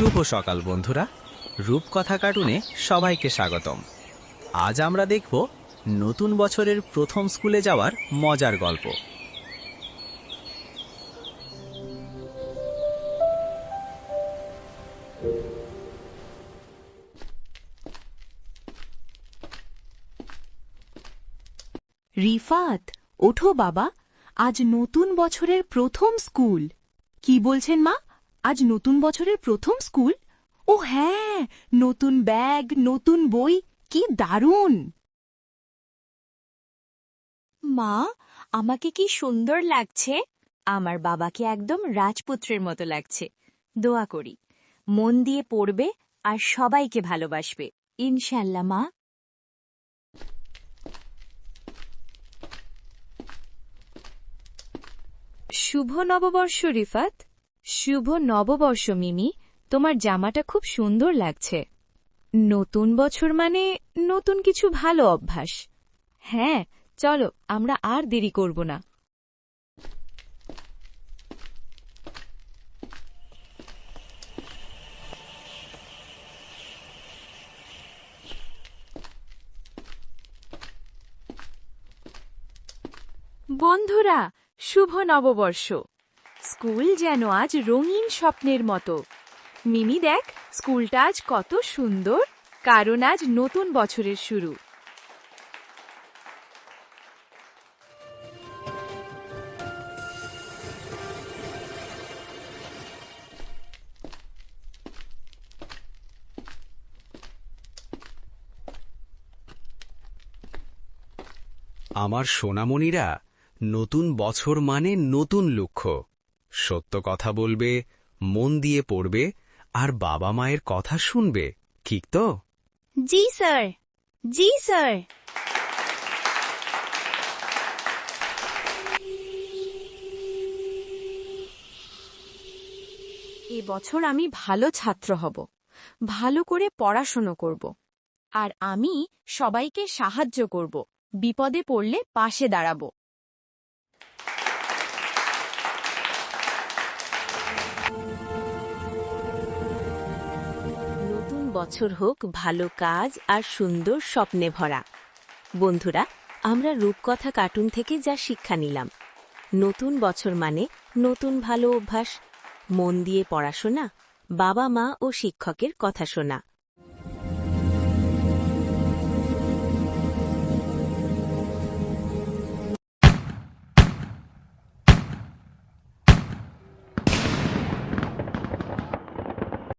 শুভ সকাল, বন্ধুরা। রূপকথা কার্টুনে সবাইকে স্বাগতম। আজ আমরা দেখব নতুন বছরের প্রথম স্কুলে যাওয়ার মজার গল্প। রিফাত, ওঠো বাবা। আজ নতুন বছরের প্রথম স্কুল। কি বলছেন মা? আজ নতুন বছরের প্রথম স্কুল? ও হ্যাঁ নতুন ব্যাগ, নতুন বই, কি দারুণ! মা, আমাকে কি সুন্দর লাগছে? আমার বাবাকে একদম রাজপুত্রের মতো লাগছে। দোয়া করি। মন দিয়ে পড়বে আর সবাইকে ভালোবাসবে। ইনশাল্লাহ মা। শুভ নববর্ষ, রিফাত। শুভ নববর্ষ মিমি তোমার জামাটা খুব সুন্দর লাগছে। নতুন বছর মানে নতুন কিছু ভালো অভ্যাস। হ্যাঁ চলো, আমরা আর দেরি করব না। বন্ধুরা, শুভ নববর্ষ। স্কুল যেন আজ রঙিন স্বপ্নের মতো। মিমি দেখ, স্কুলটা আজ কত সুন্দর। কারণ আজ নতুন বছরের শুরু। আমার সোনামণিরা নতুন বছর মানে নতুন লক্ষ্য। সত্য কথা বলবে, মন দিয়ে পড়বে, আর বাবা মায়ের কথা শুনবে, ঠিক তো? জি, স্যার। জি, স্যার। এবছর আমি ভালো ছাত্র হব, ভালো করে পড়াশোনা করব, আর আমি সবাইকে সাহায্য করব, বিপদে পড়লে পাশে দাঁড়াবো। বছর হোক ভালো কাজ আর সুন্দর স্বপ্নে ভরা। বন্ধুরা, আমরা রূপকথা কার্টুন থেকে যা শিক্ষা নিলাম। নতুন বছর মানে নতুন ভালো অভ্যাস, মন দিয়ে পড়াশোনা বাবা মা ও শিক্ষকের কথা শোনা।